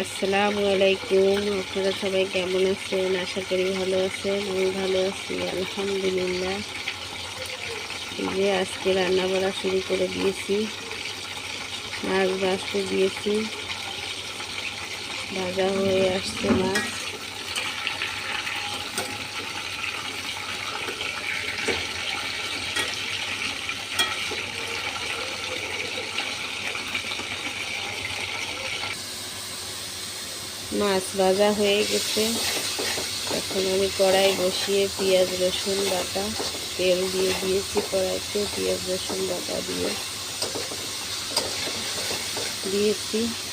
আসসালামু আলাইকুম। আপনারা সবাই কেমন আছেন? আশা করি ভালো আছেন। আমি ভালো আছি, আলহামদুলিল্লাহ। যে আজকে রান্না বাড়া শুরু করে দিয়েছি। মাছ ভাজতে দিয়েছি। ভাজা হয়ে আসছে মাছ। মাছ ভাজা হয়ে গেছে। এখন আমি কড়াই বসিয়ে পেঁয়াজ, রসুন, বাটা, তেল দিয়ে দিয়েছি কড়াইতে, পেঁয়াজ, রসুন, বাটা দিয়ে। দিয়েছি।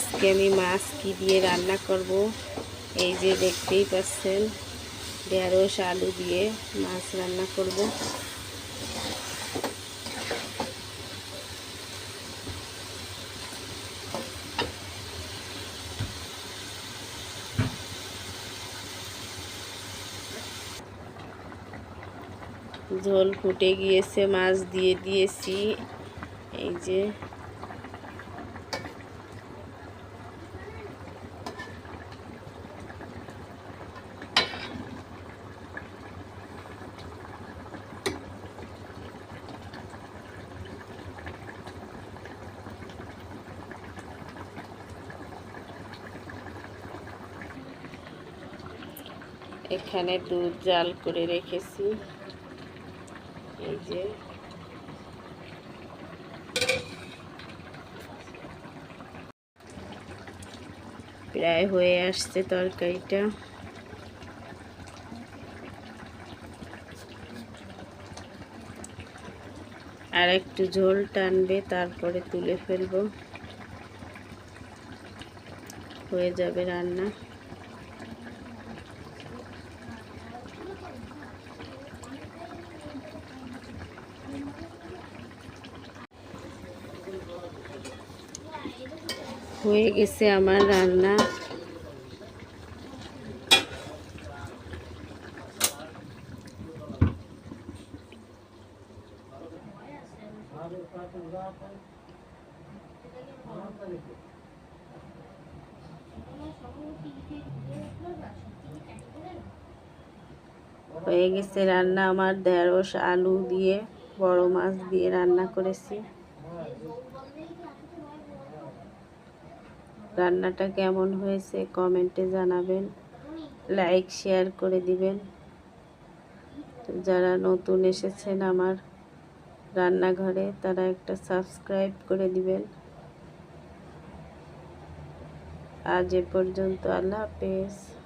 আজকে আমি মাছ কি দিয়ে রান্না করব? এই যে দেখতেই পাচ্ছেন, ঢেঁড়স, আলু দিয়ে মাছ রান্না করব। ঝোল ফুটে গিয়েছে, মাছ দিয়ে দিয়েছি। এই যে এখানে দুধ জাল করে রেখেছি। এই যে। প্রায় হয়ে আসছে তরকারিটা। আর একটু ঝোল টানবে, তারপরে তুলে ফেলব। হয়ে যাবে রান্না। হয়ে গেছে আমার রান্না। হয়ে গেছে রান্না। আমার ঢেঁড়স, আলু দিয়ে বড় মাছ দিয়ে রান্না করেছি। রান্নাটা কেমন হয়েছে কমেন্টে জানাবেন লাইক শেয়ার করে দিবেন। যারা নতুন এসেছেন আমার রান্নাঘরে, তারা একটা সাবস্ক্রাইব করে দিবেন। আজ এ পর্যন্ত আল্লাহ হাফেজ।